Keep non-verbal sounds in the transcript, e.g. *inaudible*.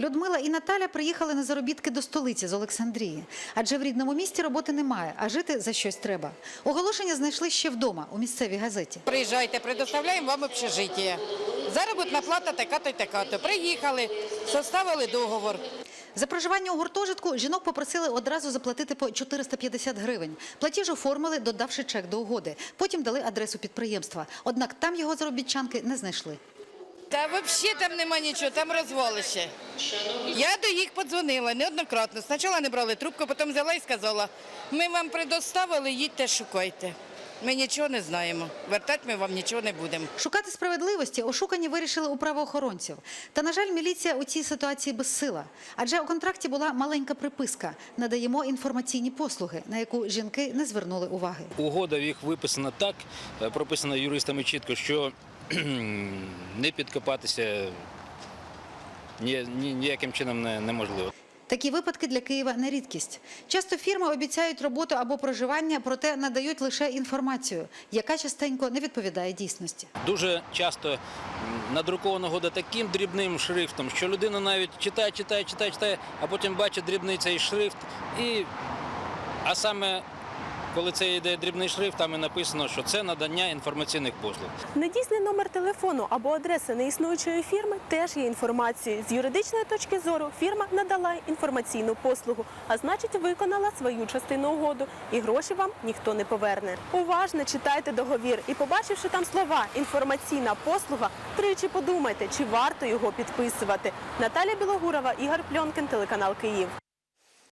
Людмила і Наталя приїхали на заробітки до столиці з Олександрії, адже в рідному місті роботи немає, а жити за щось треба. Оголошення знайшли ще вдома у місцевій газеті. Приїжджайте, предоставляємо вам общежиття. Заробітна плата така-то й така-то. Приїхали, составили договор. За проживання у гуртожитку жінок попросили одразу заплатити по 450 гривень. Платіж оформили, додавши чек до угоди. Потім дали адресу підприємства. Однак там його заробітчанки не знайшли. Та взагалі там нема нічого, там розвалище. Я до їх подзвонила неоднократно. Спочатку не брали трубку, потім взяла і сказала, ми вам предоставили, їдьте, шукайте. Ми нічого не знаємо. Вертати ми вам нічого не будемо. Шукати справедливості ошукані вирішили у правоохоронців. Та, на жаль, міліція у цій ситуації безсила. Адже у контракті була маленька приписка «Надаємо інформаційні послуги», на яку жінки не звернули уваги. Угода в їх виписана так, е, прописана юристами чітко, що *clears throat* не підкопатися ні, ні, ніяким чином неможливо. Такі випадки для Києва не рідкість. Часто фірми обіцяють роботу або проживання, проте надають лише інформацію, яка частенько не відповідає дійсності. Дуже часто м, надрукована угода таким дрібним шрифтом, що людина навіть читає, читає, читає, читає, а потім бачить дрібний цей шрифт. І... А саме коли це йде дрібний шрифт, там і написано, що це надання інформаційних послуг. Недійсний номер телефону або адреса неіснуючої фірми теж є інформацією. З юридичної точки зору фірма надала інформаційну послугу, а значить виконала свою частину угоду, і гроші вам ніхто не поверне. Уважно читайте договір і, побачивши там слова інформаційна послуга, тричі подумайте, чи варто його підписувати. Наталя Білогурова, Ігор Пльонкін, телеканал Київ.